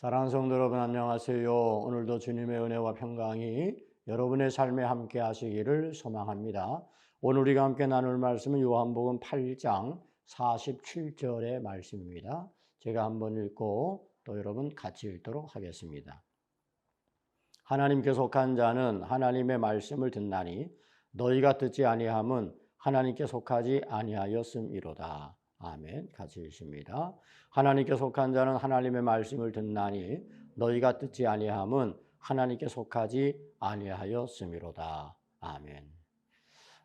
사랑하는 성도 여러분 안녕하세요. 오늘도 주님의 은혜와 평강이 여러분의 삶에 함께 하시기를 소망합니다. 오늘 우리가 함께 나눌 말씀은 요한복음 8장 47절의 말씀입니다. 제가 한번 읽고 또 여러분 같이 읽도록 하겠습니다. 하나님께 속한 자는 하나님의 말씀을 듣나니 너희가 듣지 아니함은 하나님께 속하지 아니하였음이로다. 아멘. 같이 읽습니다. 하나님께 속한 자는 하나님의 말씀을 듣나니 너희가 듣지 아니함은 하나님께 속하지 아니하였음이로다. 아멘.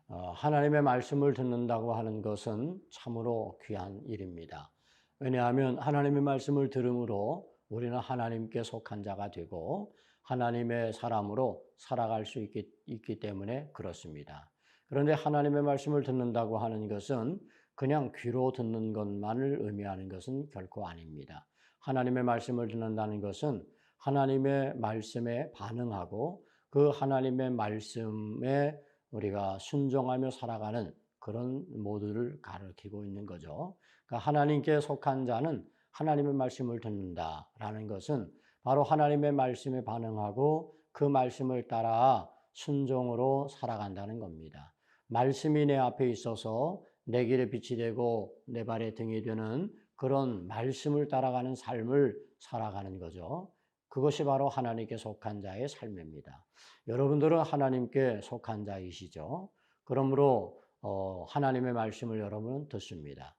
어, 하나님의 말씀을 듣는다고 하는 것은 참으로 귀한 일입니다. 왜냐하면 하나님의 말씀을 들음으로 우리는 하나님께 속한 자가 되고 하나님의 사람으로 살아갈 수 있기, 있기 때문에 그렇습니다. 그런데 하나님의 말씀을 듣는다고 하는 것은 그냥 귀로 듣는 것만을 의미하는 것은 결코 아닙니다. 하나님의 말씀을 듣는다는 것은 하나님의 말씀에 반응하고 그 하나님의 말씀에 우리가 순종하며 살아가는 그런 모두를 가르치고 있는 거죠. 그러니까 하나님께 속한 자는 하나님의 말씀을 듣는다라는 것은 바로 하나님의 말씀에 반응하고 그 말씀을 따라 순종으로 살아간다는 겁니다. 말씀이 내 앞에 있어서 내 길에 빛이 되고 내 발에 등이 되는 그런 말씀을 따라가는 삶을 살아가는 거죠. 그것이 바로 하나님께 속한 자의 삶입니다. 여러분들은 하나님께 속한 자이시죠. 그러므로 어, 하나님의 말씀을 여러분은 듣습니다.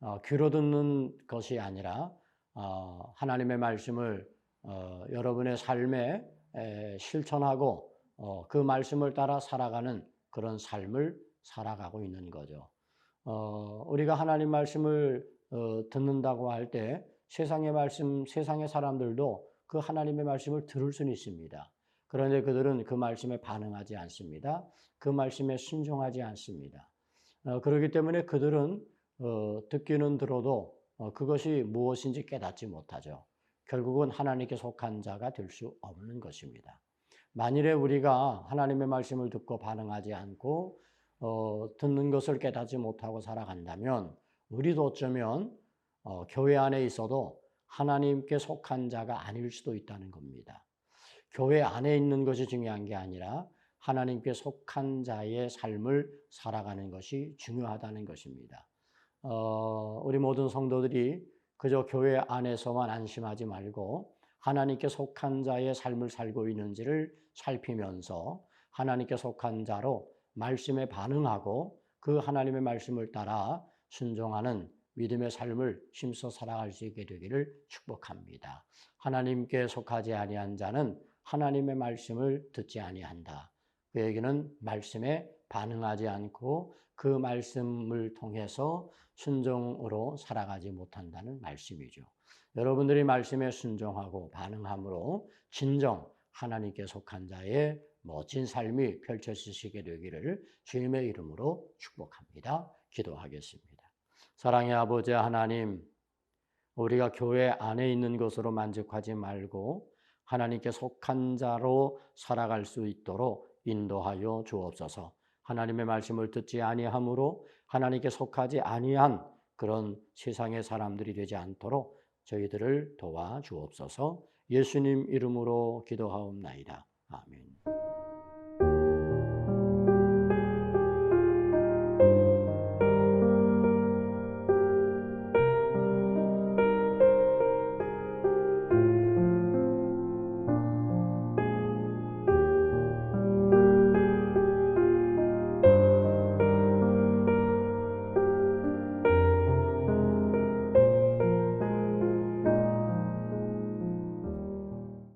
어, 귀로 듣는 것이 아니라 어, 하나님의 말씀을 어, 여러분의 삶에 에, 실천하고 어, 그 말씀을 따라 살아가는 그런 삶을 살아가고 있는 거죠. 어, 우리가 하나님 말씀을 어, 듣는다고 할 때 세상의 말씀, 세상의 사람들도 그 하나님의 말씀을 들을 수는 있습니다. 그런데 그들은 그 말씀에 반응하지 않습니다. 그 말씀에 순종하지 않습니다. 어, 그렇기 때문에 그들은 어, 듣기는 들어도 어, 그것이 무엇인지 깨닫지 못하죠. 결국은 하나님께 속한 자가 될 수 없는 것입니다. 만일에 우리가 하나님의 말씀을 듣고 반응하지 않고 어, 듣는 것을 깨닫지 못하고 살아간다면 우리도 어쩌면 어, 교회 안에 있어도 하나님께 속한 자가 아닐 수도 있다는 겁니다. 교회 안에 있는 것이 중요한 게 아니라 하나님께 속한 자의 삶을 살아가는 것이 중요하다는 것입니다. 어, 우리 모든 성도들이 그저 교회 안에서만 안심하지 말고 하나님께 속한 자의 삶을 살고 있는지를 살피면서 하나님께 속한 자로 말씀에 반응하고 그 하나님의 말씀을 따라 순종하는 믿음의 삶을 힘써 살아갈 수 있게 되기를 축복합니다. 하나님께 속하지 아니한 자는 하나님의 말씀을 듣지 아니한다. 그에게는 말씀에 반응하지 않고 그 말씀을 통해서 순종으로 살아가지 못한다는 말씀이죠. 여러분들이 말씀에 순종하고 반응함으로 진정 하나님께 속한 자의 멋진 삶이 펼쳐지시게 되기를 주님의 이름으로 축복합니다. 기도하겠습니다. 사랑의 아버지 하나님, 우리가 교회 안에 있는 것으로 만족하지 말고 하나님께 속한 자로 살아갈 수 있도록 인도하여 주옵소서. 하나님의 말씀을 듣지 아니함으로 하나님께 속하지 아니한 그런 세상의 사람들이 되지 않도록 저희들을 도와 주옵소서. 예수님 이름으로 기도하옵나이다. 아멘.